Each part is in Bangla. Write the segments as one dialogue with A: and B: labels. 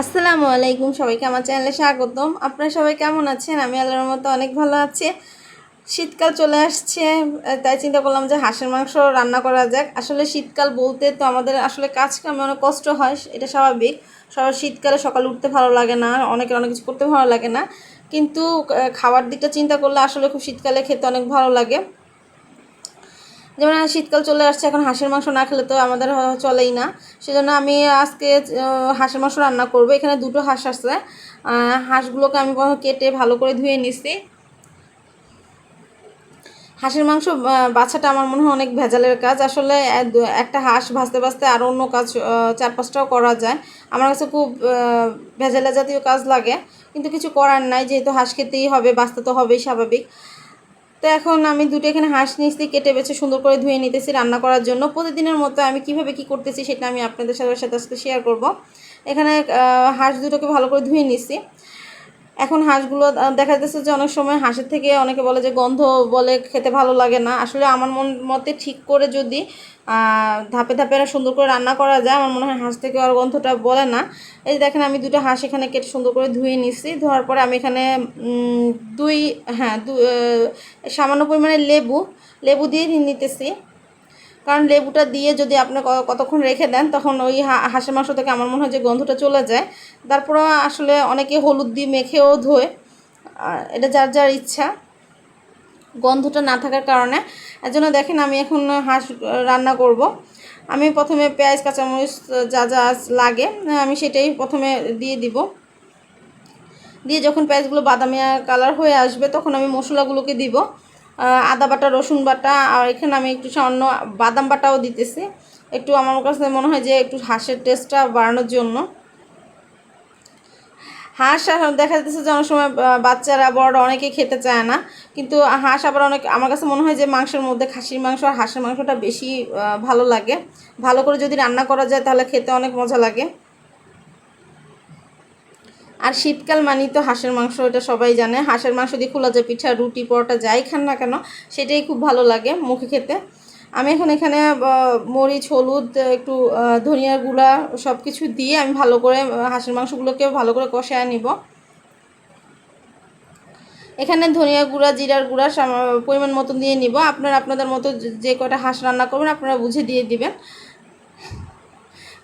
A: আসসালামু আলাইকুম, সবাইকে আমার চ্যানেলে স্বাগতম। আপনারা সবাই কেমন আছেন? আমি আল্লাহর মতো অনেক ভালো আছি। শীতকাল চলে আসছে, তাই চিন্তা করলাম যে হাঁসের মাংস রান্না করা যাক। আসলে শীতকাল বলতে তো আমাদের আসলে কাজ কামে অনেক কষ্ট হয়, এটা স্বাভাবিক। সবার শীতকালে সকাল উঠতে ভালো লাগে না, অনেকের অনেক কিছু করতে ভালো লাগে না। কিন্তু খাবার দিকটা চিন্তা করলে আসলে খুব শীতকালে খেতে অনেক ভালো লাগে। যেমন শীতকাল চলে আসছে, এখন হাঁসের মাংস না খেলে তো আমাদের চলেই না। সেজন্য আমি আজকে হাঁসের মাংস রান্না করব। এখানে দুটো হাঁস আছে। হাঁসগুলোকে আমি কেটে ভালো করে ধুয়ে নিছি। হাঁসের মাংস বাছাটা আমার মনে হয় অনেক ভেজালের কাজ। আসলে একটা হাঁস ভাজতে ভাজতে আরও অন্য কাজ চার পাঁচটাও করা যায়। আমার কাছে খুব ভেজালে জাতীয় কাজ লাগে। কিন্তু কিছু করার নাই, যেহেতু হাঁস খেতেই হবে, বাঁচতে তো হবেই স্বাভাবিক। তো এখন আমি দুটো এখানে হাঁস নিয়েছি, কেটে বেছে সুন্দর করে ধুয়ে নিতেছি রান্না করার জন্য। প্রতিদিনের মতো আমি কীভাবে কি করতেছি সেটা আমি আপনাদের সাথে সাথে শেয়ার করব। এখানে হাঁস দুটোকে ভালো করে ধুয়ে নিছি। এখন হাঁসগুলো দেখা যাচ্ছে যে অনেক সময় হাঁসের থেকে অনেকে বলে যে গন্ধ বলে খেতে ভালো লাগে না। আসলে আমার মন, মতে ঠিক করে যদি ধাপে ধাপে সুন্দর করে রান্না করা যায়, আমার মনে হয় হাঁস থেকে আর গন্ধটা বলে না। এই যে দেখেন, আমি দুটো হাঁস এখানে কেটে সুন্দর করে ধুয়ে নিচ্ছি ধোয়ার পরে আমি এখানে দুই হ্যাঁ দু সামান্য পরিমাণে লেবু লেবু দিয়ে নিতেছি। কারণ লেবুটা দিয়ে যদি আপনি কতক্ষণ রেখে দেন, তখন ওই হাঁসের মাংস থেকে আমার মনে হয় যে গন্ধটা চলে যায়। তারপরে আসলে অনেকে হলুদ দিয়ে মেখেও ধোয়। এটা যার যার ইচ্ছা, গন্ধটা না থাকার কারণে। এর জন্য দেখেন আমি এখন হাঁস রান্না করব। আমি প্রথমে পেঁয়াজ, কাঁচামরিচ, যা যা লাগে আমি সেটাই প্রথমে দিয়ে দিব। দিয়ে যখন পেঁয়াজগুলো বাদামি কালার হয়ে আসবে, তখন আমি মশলাগুলোকে দিব। আদা বাটা, রসুন বাটা, আর এখানে আমি একটু সামান্য বাদাম বাটাও দিতেছি। একটু আমার কাছে মনে হয় যে একটু হাঁসের টেস্টটা বাড়ানোর জন্য। হাঁস দেখা যাচ্ছে যে অনেক সময় বাচ্চারা, বড়রা অনেকে খেতে চায় না। কিন্তু হাঁস আবার অনেক, আমার কাছে মনে হয় যে মাংসের মধ্যে খাসির মাংস আর হাঁসের মাংসটা বেশি ভালো লাগে। ভালো করে যদি রান্না করা যায় তাহলে খেতে অনেক মজা লাগে। আর শীতকাল মানেই তো হাঁসের মাংস এটা সবাই জানে। হাঁসের মাংস দিয়ে খোলা যায় পিঠা, রুটি, পরোটা যাই খান না কেন, সেটাই খুব ভালো লাগে মুখে খেতে। আমি এখন এখানে মরিচ, হলুদ, একটু ধনিয়ার গুঁড়া সব কিছু দিয়ে আমি ভালো করে হাঁসের মাংসগুলোকে ভালো করে কষায় নিব। এখানে ধনিয়া গুঁড়া, জিরার গুঁড়া পরিমাণ মতন দিয়ে নিব। আপনারা আপনাদের মতো যে কটা হাঁস রান্না করবেন, আপনারা বুঝে দিয়ে দিবেন।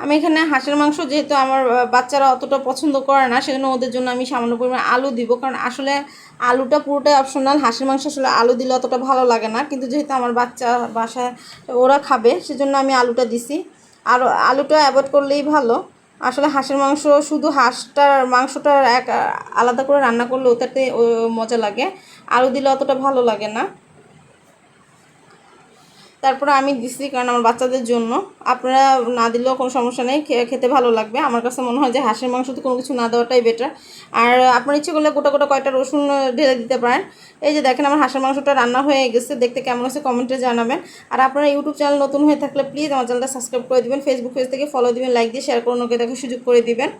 A: আমি এখানে হাঁসের মাংস যেহেতু আমার বাচ্চারা অতটা পছন্দ করে না, সেজন্য ওদের জন্য আমি সামান্য পরিমাণ আলু দিব। কারণ আসলে আলুটা পুরোটাই অপশনাল হাঁসের মাংস আসলে আলু দিলে অতটা ভালো লাগে না। কিন্তু যেহেতু আমার বাচ্চা বাসায় ওরা খাবে, সেজন্য আমি আলুটা দিছি। আর আলুটা অ্যাভয়েড করলেই ভালো। আসলে হাঁসের মাংস শুধু হাঁসটার, মাংসটার এক আলাদা করে রান্না করলে ওটাতে মজা লাগে। আলু দিলে অতটা ভালো লাগে না। তারপরে আমি দিছি কারণ আমার বাচ্চাদের জন্য। আপনারা না দিলেও কোনো সমস্যা নেই খেতে ভালো লাগবে। আমার কাছে মনে হয় যে হাঁসের মাংসতে কোনো কিছু না দেওয়াটাই বেটার আর আপনার ইচ্ছে করলে গোটা গোটা কয়টা রসুন ঢেলে দিতে পারেন। এই যে দেখেন আমার হাঁসের মাংসটা রান্না হয়ে গেছে, দেখতে কেমন আছে কমেন্টে জানাবেন। আর আপনারা ইউটিউব চ্যানেল নতুন হয়ে থাকলে প্লিজ আমার চ্যানেলটা সাবস্ক্রাইব করে দিবেন। ফেসবুক পেজ থেকে ফলো দিবেন লাইক দিয়ে শেয়ার করুন, ওকে দেখার সুযোগ করে দিবেন।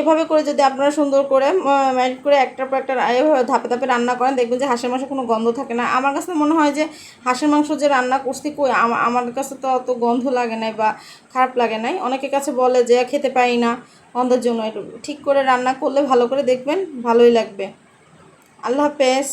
A: এভাবে করে যদি আপনারা সুন্দর করে ম্যারিট করে একটার পর একটা এভাবে ধাপে ধাপে রান্না করেন, দেখবেন যে হাঁসের মাংস কোনো গন্ধ থাকে না। আমার কাছে মনে হয় যে হাঁসের মাংস যে রান্না করছি কই? আমার কাছে তো অত গন্ধ লাগে নাই বা খারাপ লাগে নাই। অনেকের কাছে বলে যে খেতে পাই না গন্ধের জন্য। ঠিক করে রান্না করলে ভালো করে দেখবেন, ভালোই লাগবে। আল্লাহ হাফেজ।